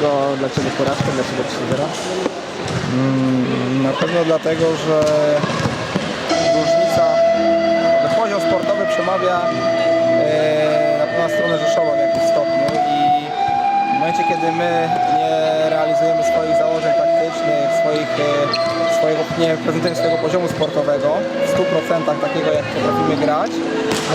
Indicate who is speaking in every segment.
Speaker 1: Dlaczego, dlaczego porażka, dlaczego 3-0?
Speaker 2: Na pewno dlatego, że różnica, poziom sportowy przemawia e, na na stronę Rzeszowa w momencie, kiedy my nie realizujemy swoich założeń taktycznych, swoich, e, swojego, nie prezentujemy swojego poziomu sportowego w 100% takiego, jak potrafimy grać,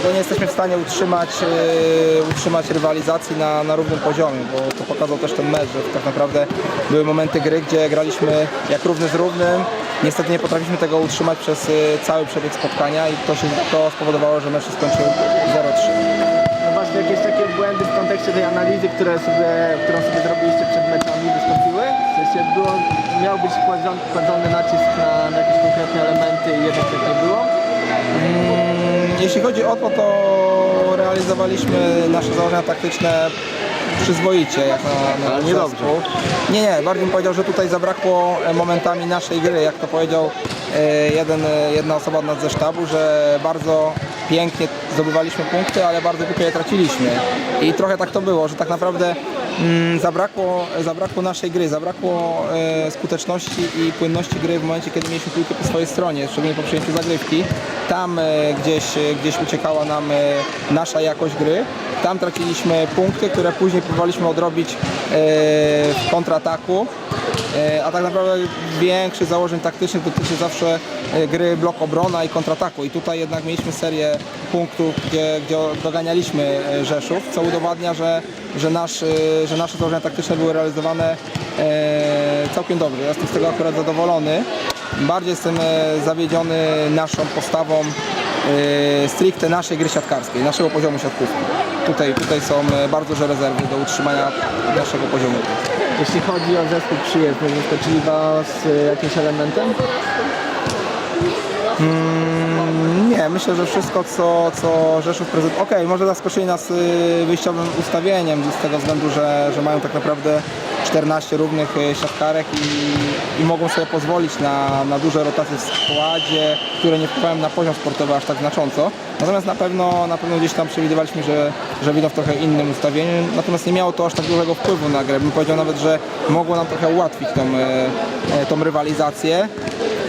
Speaker 2: to nie jesteśmy w stanie utrzymać, e, utrzymać rywalizacji na, na równym poziomie, bo to pokazał też ten mecz, że tak naprawdę były momenty gry, gdzie graliśmy jak równy z równym. Niestety nie potrafiliśmy tego utrzymać przez e, cały przebieg spotkania i to, się, to spowodowało, że mecz się skończył 0-3.
Speaker 1: No właśnie jakieś takie błędy w kontekście tej analizy, które sobie, którą sobie zrobiliście przed meczami wystąpiły? W sensie było, miał być kładzony, kładzony nacisk na, na jakieś konkretne elementy i jednak tak nie było?
Speaker 2: Mm, Jeśli chodzi o to, to realizowaliśmy nasze założenia taktyczne przyzwoicie jak na, na
Speaker 1: Ale nie
Speaker 2: zespół. Nie, nie, bardziej bym powiedział, że tutaj zabrakło momentami naszej gry, jak to powiedział e, jeden, e, jedna osoba od nas ze sztabu, że bardzo pięknie zdobywaliśmy punkty, ale bardzo głupio je traciliśmy. I trochę tak to było, że tak naprawdę mm, zabrakło, zabrakło naszej gry, zabrakło e, skuteczności i płynności gry w momencie, kiedy mieliśmy piłkę po swojej stronie, szczególnie po przyjęciu zagrywki. Tam e, gdzieś, e, gdzieś uciekała nam e, nasza jakość gry. Tam traciliśmy punkty, które później próbowaliśmy odrobić e, w kontrataku. E, A tak naprawdę większych założeń taktycznych dotyczy zawsze e, gry blok obrona i kontrataku. I tutaj jednak mieliśmy serię punktów, gdzie, gdzie doganialiśmy e, Rzeszów, co udowadnia, że, że, nasz, że nasze założenia taktyczne były realizowane całkiem dobrze. Ja jestem z tego akurat zadowolony. Bardziej jestem zawiedziony naszą postawą stricte naszej gry siatkarskiej, naszego poziomu siatkówki. Tutaj, tutaj są bardzo duże rezerwy do utrzymania naszego poziomu.
Speaker 1: Jeśli chodzi o zespół przyjezdny, zaskoczyli Was y, jakimś elementem?
Speaker 2: Nie, myślę, że wszystko co, co Rzeszów prezentuje. Okej, może zaskoczyli nas y, wyjściowym ustawieniem z tego względu, że, że mają tak naprawdę 14 równych y, siatkarek i, i mogą sobie pozwolić na, na duże rotacje w składzie, które nie wpływają na poziom sportowy aż tak znacząco. Natomiast na pewno, na pewno gdzieś tam przewidywaliśmy, że, że wyjdą w trochę innym ustawieniu. Natomiast nie miało to aż tak dużego wpływu na grę. Bym powiedział nawet, że mogło nam trochę ułatwić tą, e, tą rywalizację.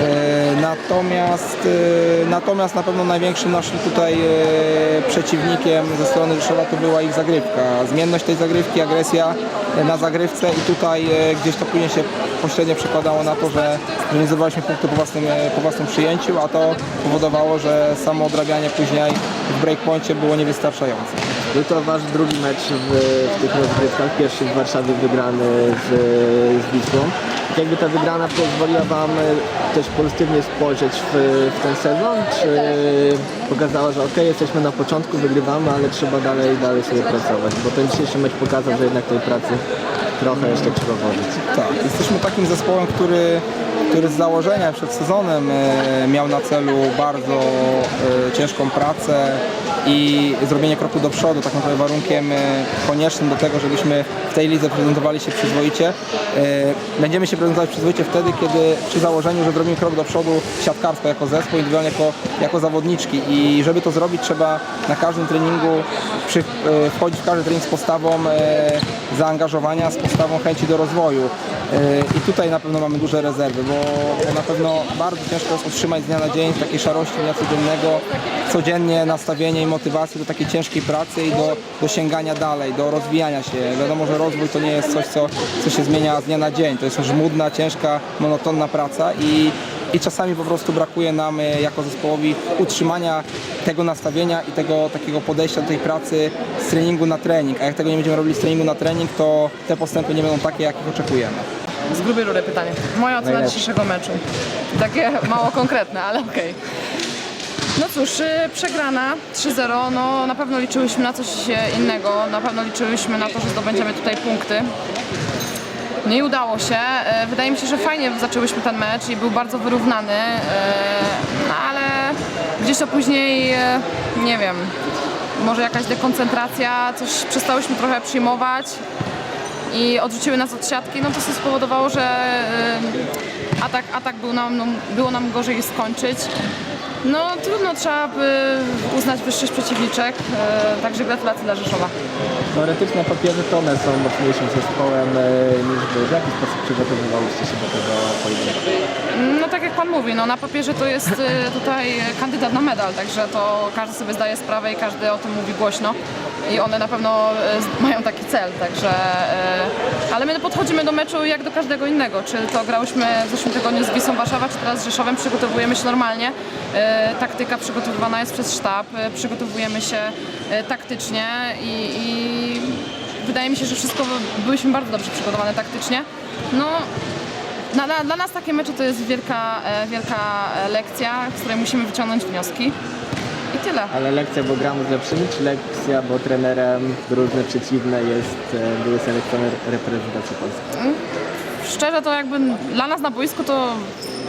Speaker 2: E, Natomiast, e, natomiast na pewno największym naszym tutaj e, przeciwnikiem ze strony Rzeszowa to była ich zagrywka. Zmienność tej zagrywki, agresja na zagrywce i tutaj gdzieś to później się pośrednio przekładało na to, że, że nie zdobywaliśmy punktu po własnym, po własnym przyjęciu, a to powodowało, że samo odrabianie później w breakpoincie było niewystarczające.
Speaker 1: Był to Wasz drugi mecz w, w tych rozgrywkach, pierwszy w Warszawie wygrany z, z Wisłą. Tak Jakby ta wygrana pozwoliła Wam e, też pozytywnie spojrzeć w, w ten sezon, czy pokazała, że ok, jesteśmy na początku, wygrywamy, ale trzeba dalej, dalej sobie pracować, bo ten dzisiejszy mecz pokazał, że jednak tej pracy trochę jeszcze trzeba włożyć.
Speaker 2: Tak, jesteśmy takim zespołem, który, który z założenia przed sezonem e, miał na celu bardzo e, ciężką pracę i zrobienie kroku do przodu, tak naprawdę warunkiem e, koniecznym do tego, żebyśmy w tej lidze prezentowali się przyzwoicie. E, Będziemy się prezentować przyzwoicie wtedy, kiedy przy założeniu, że zrobimy krok do przodu siatkarstwo jako zespół, indywidualnie jako, jako zawodniczki i żeby to zrobić trzeba na każdym treningu przy, e, wchodzić w każdy trening z postawą zaangażowania, z postawą chęci do rozwoju. I tutaj na pewno mamy duże rezerwy, bo, na pewno bardzo ciężko jest utrzymać z dnia na dzień takiej szarości dnia codziennego, codziennie nastawienie motywację do takiej ciężkiej pracy i do, do sięgania dalej, do rozwijania się. Wiadomo, że rozwój to nie jest coś, co, co się zmienia z dnia na dzień. To jest żmudna, ciężka, monotonna praca i i czasami po prostu brakuje nam e, jako zespołowi utrzymania tego nastawienia i tego takiego podejścia do tej pracy z treningu na trening. A jak tego nie będziemy robili z treningu na trening, to te postępy nie będą takie, jakich oczekujemy.
Speaker 3: Z grubej rury pytanie. Moja ocena dzisiejszego meczu. Takie mało konkretne, ale okej. No cóż, y, przegrana 3-0, no na pewno liczyłyśmy na coś innego, na pewno liczyłyśmy na to, że zdobędziemy tutaj punkty. Nie udało się. E, Wydaje mi się, że fajnie zaczęłyśmy ten mecz i był bardzo wyrównany, no ale gdzieś to później, nie wiem, może jakaś dekoncentracja, coś przestałyśmy trochę przyjmować i odrzuciły nas od siatki, no to to spowodowało, że y, atak, atak był nam, no, było nam gorzej skończyć. No trudno, trzeba by uznać wyższość przeciwniczek, e, także gratulacje dla Rzeszowa.
Speaker 1: Teoretycznie na papierze to one są mocniejszym zespołem e, niż wy. W jaki sposób przygotowywałyście się do tego pojedynku?
Speaker 3: No tak jak Pan mówi, no na papierze to jest e, tutaj kandydat na medal, także to każdy sobie zdaje sprawę i każdy o tym mówi głośno i one na pewno e, mają taki cel, także e, ale my podchodzimy do meczu jak do każdego innego, czy to grałyśmy w zeszłym tygodniu z Wisłą Warszawa, czy teraz z Rzeszowem, przygotowujemy się normalnie, e, taktyka przygotowywana jest przez sztab, przygotowujemy się taktycznie i, i wydaje mi się, że wszystko byliśmy bardzo dobrze przygotowane taktycznie. No, dla, dla, dla nas takie mecze to jest wielka, wielka lekcja, z której musimy wyciągnąć wnioski. I tyle.
Speaker 1: Ale lekcja, bo gramy z lepszymi, czy lekcja, bo trenerem drużyny przeciwnej jest e, były selekcjoner reprezentacji Polski?
Speaker 3: Szczerze to jakby dla nas na boisku to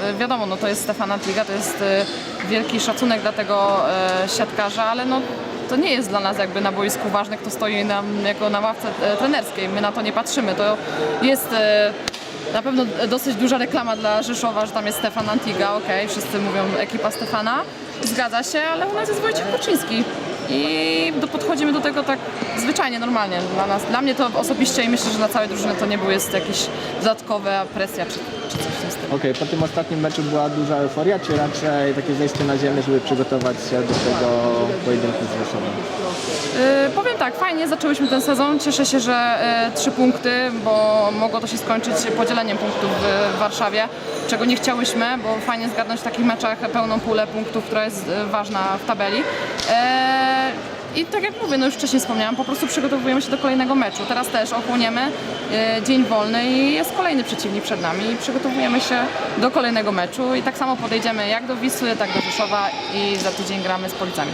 Speaker 3: e, wiadomo, no to jest Stefan Antiga, to jest e, wielki szacunek dla tego e, siatkarza, ale no to nie jest dla nas jakby na boisku ważne, kto stoi nam jako na ławce e, trenerskiej. My na to nie patrzymy. To jest e, na pewno dosyć duża reklama dla Rzeszowa, że tam jest Stefan Antiga, okej, wszyscy mówią ekipa Stefana, zgadza się, ale u nas jest Wojciech Kuczyński. I do, podchodzimy do tego tak zwyczajnie, normalnie. Dla, nas, dla mnie to osobiście i myślę, że dla całej drużyny to nie był jest jakaś dodatkowa presja czy, czy coś.
Speaker 1: Okej, po tym ostatnim meczu była duża euforia, czy raczej takie zejście na ziemię, żeby przygotować się do tego pojedynku z Rzeszowem?
Speaker 3: Yy, powiem tak, fajnie zaczęłyśmy ten sezon. Cieszę się, że yy, trzy punkty, bo mogło to się skończyć podzieleniem punktów w, w Warszawie, czego nie chciałyśmy, bo fajnie zgarnąć w takich meczach pełną pulę punktów, która jest yy, ważna w tabeli. Yy, I tak jak mówię, no już wcześniej wspomniałam, po prostu przygotowujemy się do kolejnego meczu. Teraz też ochłoniemy yy, dzień wolny i jest kolejny przeciwnik przed nami. I przygotowujemy się do kolejnego meczu i tak samo podejdziemy jak do Wisły, tak do Rzeszowa i za tydzień gramy z Policami.